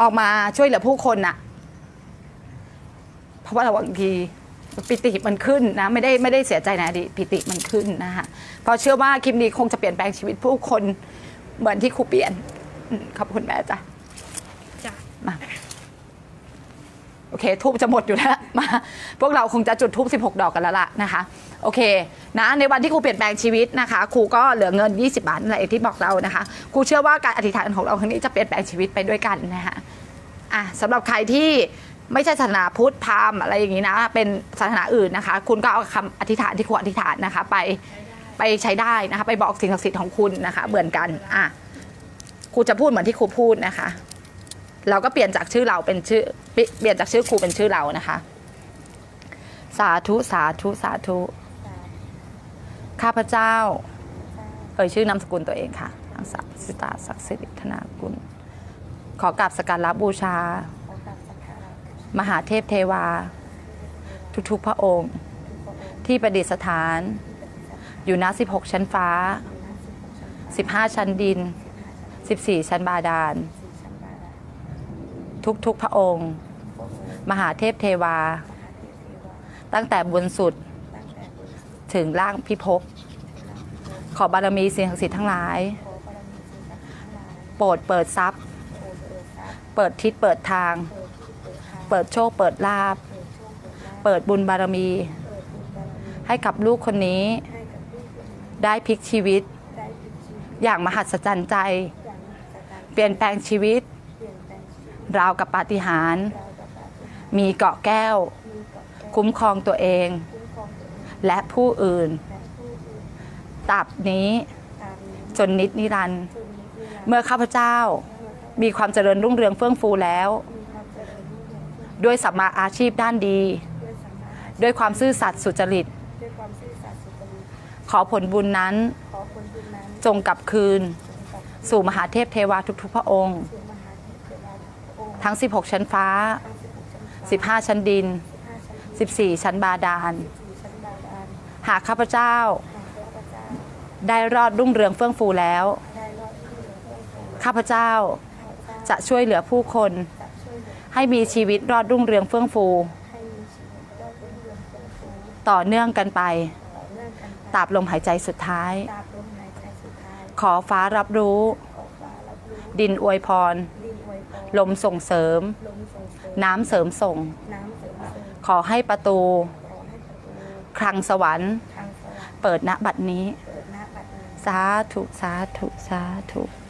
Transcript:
ออกมาช่วยเหลือผู้คนน่ะ เพราะว่าเราบางทีปิติมันขึ้นนะ ไม่ได้ไม่ได้เสียใจนะดิปิติมันขึ้นนะคะเพราะเชื่อว่าคลิปนี้คงจะเปลี่ยนแปลงชีวิตผู้คนเหมือนที่ครูเปลี่ยนอืมขอบคุณแม่จ้ะจ้ะมา โอเคทูบจะหมดอยู่แล้วมาพวกเราคงจะจุดทูบ16 ดอกกันแล้วล่ะนะคะโอเคนะในวันที่ครูเปลี่ยนแปลงชีวิตนะคะครูก็เหลือเงิน 20 บาทนั่นแหละอย่างที่บอกเรานะคะครูเชื่อว่าการอธิษฐานของเราครั้งนี้จะเปลี่ยนแปลงชีวิตไปด้วยกันนะคะอะสำหรับใครที่ไม่ใช่ศาสนาพุทธพราหมณ์อะไรอย่างนี้นะเป็นศาสนาอื่นนะคะ คุณก็เอาคำอธิษฐานที่ครูอธิษฐานนะคะไปไปใช้ได้นะคะ ไปบอกสิ่งศักดิ์สิทธิ์ของคุณนะคะเหมือนกันอะครูจะพูดเหมือนที่ครูพูดนะคะ เราก็เปลี่ยนจากชื่อเราเป็นชื่อเปลี่ยนจากชื่อครูเป็นชื่อเรานะคะ สาธุสาธุสาธุข้าพเจ้าเอ่ยชื่อนามสกุลตัวเองค่ะนางสาวสิตาศักดิ์สิริธนากุล ขอกราบสกการะบูชา มหาเทพเทวา ทุกๆพระองค์ ที่ประดิษฐาน อยู่ณ16 ชั้นฟ้า 15 ชั้นดิน 14 ชั้นบาดาล ทุกๆพระองค์ มหาเทพเทวา ตั้งแต่บนสุดถึงล่างพิภพขอบารมีสิ่งศักดิ์สิทธิ์ทั้งหลาย โปรดเปิดทรัพย์ เปิดทิศเปิดทาง เปิดโชคเปิดลาบ เปิดบุญบารมี ให้กับลูกคนนี้ ได้พลิกชีวิต อย่างมหัศจรรย์ใจ เปลี่ยนแปลงชีวิต ราวกับปาฏิหาริย์มีเกาะแก้ว คุ้มครองตัวเอง และผู้อื่นตราบนี้ จนนิดนิรันด์เมื่อข้าพเจ้ามีความเจริญรุ่งเรืองเฟื่องฟูแล้ว ด้วยสัมมาอาชีพด้านดี ด้วยความซื่อสัตย์สุจริต ขอผลบุญนั้นขอผลบุญนั้นจงกลับคืน สู่มหาเทพเทวาทุกๆพระองค์ ทุกองค์ทั้ง16ชั้นฟ้าทั้ง 16 ชั้นฟ้า 15 ชั้นดิน15ชั้นดิน14ชั้นบาดาล14ชั้นบาดาลหากข้าพเจ้าหากข้าพเจ้า ได้รอดรุ่งเรืองเฟื่องฟูแล้วได้รอดที่เหลือเพื่อนฝูงข้าพเจ้าข้าพเจ้าจะช่วยเหลือผู้คนจะช่วยเหลือให้มีชีวิตรอดรุ่งเรืองเฟื่องฟูให้มีชีวิตรอดรุ่งเรืองเฟื่องฟู ต่อเนื่องกันไปต่อเนื่องกันไปตราบลมหายใจสุดท้ายตราบลมหายใจสุดท้าย ขอฟ้ารับรู้ขอฟ้ารับรู้ดินอวยพรดินอวยพร ลมส่งเสริม ลมส่งเสริมน้ำเสริมส่ง น้ำเสริมเสริมขอให้ประตู ขอให้ประตูคลังสวรรค์ ทางสวรรค์เปิดณบัดนี้ เปิดหน้าบัดนี้ สาธุ สาธุ สาธุส